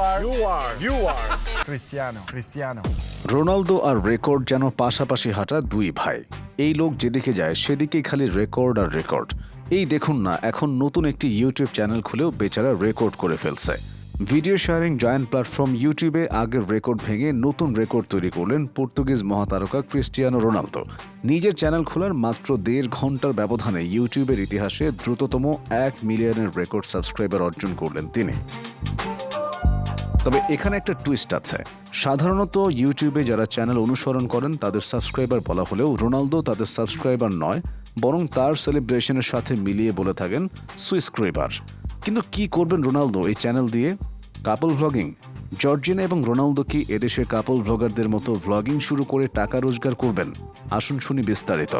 are. You are. You are. Cristiano. Cristiano. Ronaldo R record যেন পাশাপাশি হাঁটা দুই ভাই এই লোক যেদিকে যায় সেদিকেই খালি রেকর্ড আর রেকর্ড এই দেখুন না এখন নতুন একটি ইউটিউব চ্যানেল খুলেও বেচারা রেকর্ড করে ফেলছে ভিডিও শেয়ারিং জয়েন্ট প্ল্যাটফর্ম ইউটিউবে আগের রেকর্ড ভেঙে নতুন রেকর্ড তৈরি করলেন পর্তুগিজ মহাতারকা ক্রিস্টিয়ানো রোনালদো নিজের চ্যানেল খোলার মাত্র দেড় ঘণ্টার ব্যবধানে ইউটিউবের ইতিহাসে দ্রুততম এক মিলিয়নের রেকর্ড সাবস্ক্রাইবার অর্জন করলেন তিনি তবে এখানে একটা টুইস্ট আছে। সাধারণত ইউটিউবে যারা চ্যানেল অনুসরণ করেন, তাদের সাবস্ক্রাইবার বলা হলেও রোনালদো তাদের সাবস্ক্রাইবার নয়, বরং তার সেলিব্রেশনের সাথে মিলিয়ে বলে থাকেন সুইস্ক্রাইবার কিন্তু কি করবেন রোনালদো এই চ্যানেল দিয়ে? কাপল ভ্লগিং জর্জিনা এবং রোনালদো কি এদেশের কাপল ভ্লগারদের মতো ভ্লগিং শুরু করে টাকা রোজগার করবেন? আসুন শুনি বিস্তারিত।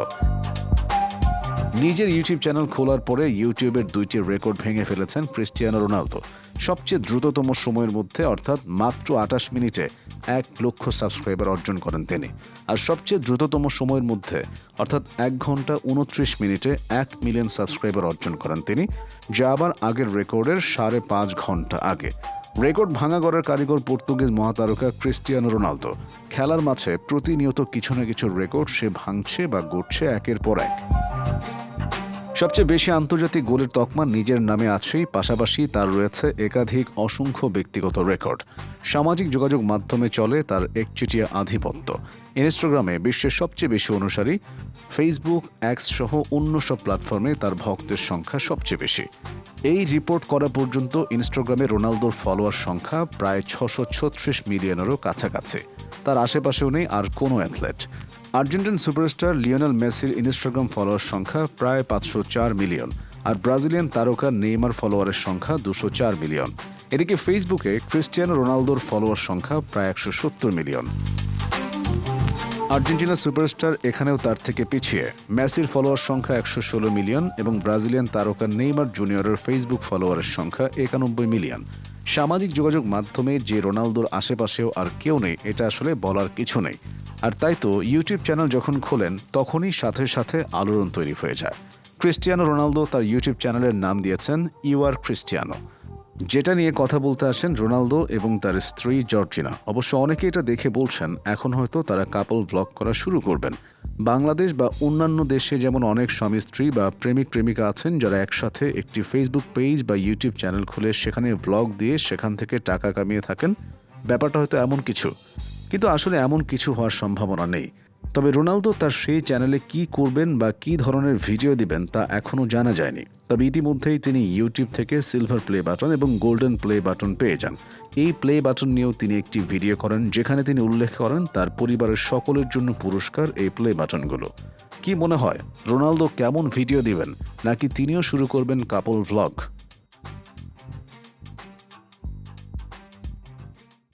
নিজের ইউটিউব চ্যানেল খোলার পরে ইউটিউবের দুইটি রেকর্ড ভেঙে ফেলেছেন ক্রিস্টিয়ানো রোনালদো। সবচেয়ে দ্রুততম সময়ের মধ্যে, অর্থাৎ মাত্র আটাশ মিনিটে এক লক্ষ সাবস্ক্রাইবার অর্জন করেন তিনি। আর সবচেয়ে দ্রুততম সময়ের মধ্যে, অর্থাৎ এক ঘণ্টা উনত্রিশ মিনিটে এক মিলিয়ন সাবস্ক্রাইবার অর্জন করেন তিনি, যা আবার আগের রেকর্ডের সাড়ে পাঁচ ঘণ্টা আগে। রেকর্ড ভাঙা করার কারিগর পর্তুগিজ মহাতারকা ক্রিস্টিয়ানো রোনালদো। খেলার মাঝে প্রতিনিয়ত কিছু না কিছু রেকর্ড সে ভাঙছে বা গড়ছে একের পর এক। সবচেয়ে বেশি আন্তর্জাতিক গোলের তকমা নিজের নামে আছেই, পাশাপাশি তার রয়েছে একাধিক অসংখ্য ব্যক্তিগত রেকর্ড। সামাজিক যোগাযোগ মাধ্যমে চলে তার একচেটিয়া আধিপত্য। ইনস্টাগ্রামে বিশ্বের সবচেয়ে বেশি অনুসারী, ফেসবুক অ্যাক্স সহ অন্য সব প্ল্যাটফর্মে তার ভক্তের সংখ্যা সবচেয়ে বেশি। এই রিপোর্ট করা পর্যন্ত ইনস্টাগ্রামে রোনালদোর ফলোয়ার সংখ্যা প্রায় ছশো ছত্রিশ মিলিয়নেরও কাছাকাছি। তার আশেপাশেও নেই আর কোনো অ্যাথলেট। আর্জেন্টিন সুপারস্টার লিওনেল মেসির ইনস্টাগ্রাম ফলোয়ার সংখ্যা প্রায় পাঁচশো চার মিলিয়ন, আর ব্রাজিলিয়ান তারকা নেইমার ফলোয়ারের সংখ্যা দুশো চার মিলিয়ন। এদিকে ফেসবুকে ক্রিস্টিয়ানো রোনালদোর ফলোয়ার সংখ্যা প্রায় একশো সত্তর মিলিয়ন। আর্জেন্টিনা সুপারস্টার এখানেও তার থেকে পিছিয়ে। মেসির ফলোয়ার সংখ্যা একশো ষোলো মিলিয়ন এবং ব্রাজিলিয়ান তারকা নেইমার জুনিয়রের ফেসবুক ফলোয়ারের সংখ্যা একানব্বই মিলিয়ন। সামাজিক যোগাযোগ মাধ্যমে যে রোনালদোর আশেপাশেও আর কেউ নেই, এটা আসলে বলার কিছু নেই। আর তাই তো ইউটিউব চ্যানেল যখন খোলেন, তখনই সাথে সাথে আলোড়ন তৈরি হয়ে যায়। ক্রিস্টিয়ানো রোনালদো তার ইউটিউব চ্যানেলের নাম দিয়েছেন ইউ আর ক্রিস্টিয়ানো। যেটা নিয়ে কথা বলতে আসেন রোনালদো এবং তার স্ত্রী জর্জিনা। অবশ্য অনেকে এটা দেখে বলছেন, এখন হয়তো তারা কাপল ব্লগ করা শুরু করবেন। বাংলাদেশ বা অন্যান্য দেশে যেমন অনেক স্বামী স্ত্রী বা প্রেমিক প্রেমিকা আছেন, যারা একসাথে একটি ফেসবুক পেজ বা ইউটিউব চ্যানেল খুলে সেখানে ব্লগ দিয়ে সেখান থেকে টাকা কামিয়ে থাকেন। ব্যাপারটা হয়তো এমন কিছু। কিন্তু আসলে এমন কিছু হওয়ার সম্ভাবনা নেই। তবে রোনালদো তার সেই চ্যানেলে কি করবেন বা কি ধরনের ভিডিও দিবেন তা এখনও জানা যায়নি। তবে ইতিমধ্যেই তিনি ইউটিউব থেকে সিলভার প্লে বাটন এবং গোল্ডেন প্লে বাটন পেয়ে যান। এই প্লে বাটন নিয়েও তিনি একটি ভিডিও করেন, যেখানে তিনি উল্লেখ করেন তার পরিবারের সকলের জন্য পুরস্কার এই প্লে বাটনগুলো কি মনে হয়, রোনালদো কেমন ভিডিও দিবেন, নাকি তিনিও শুরু করবেন কাপল ভ্লগ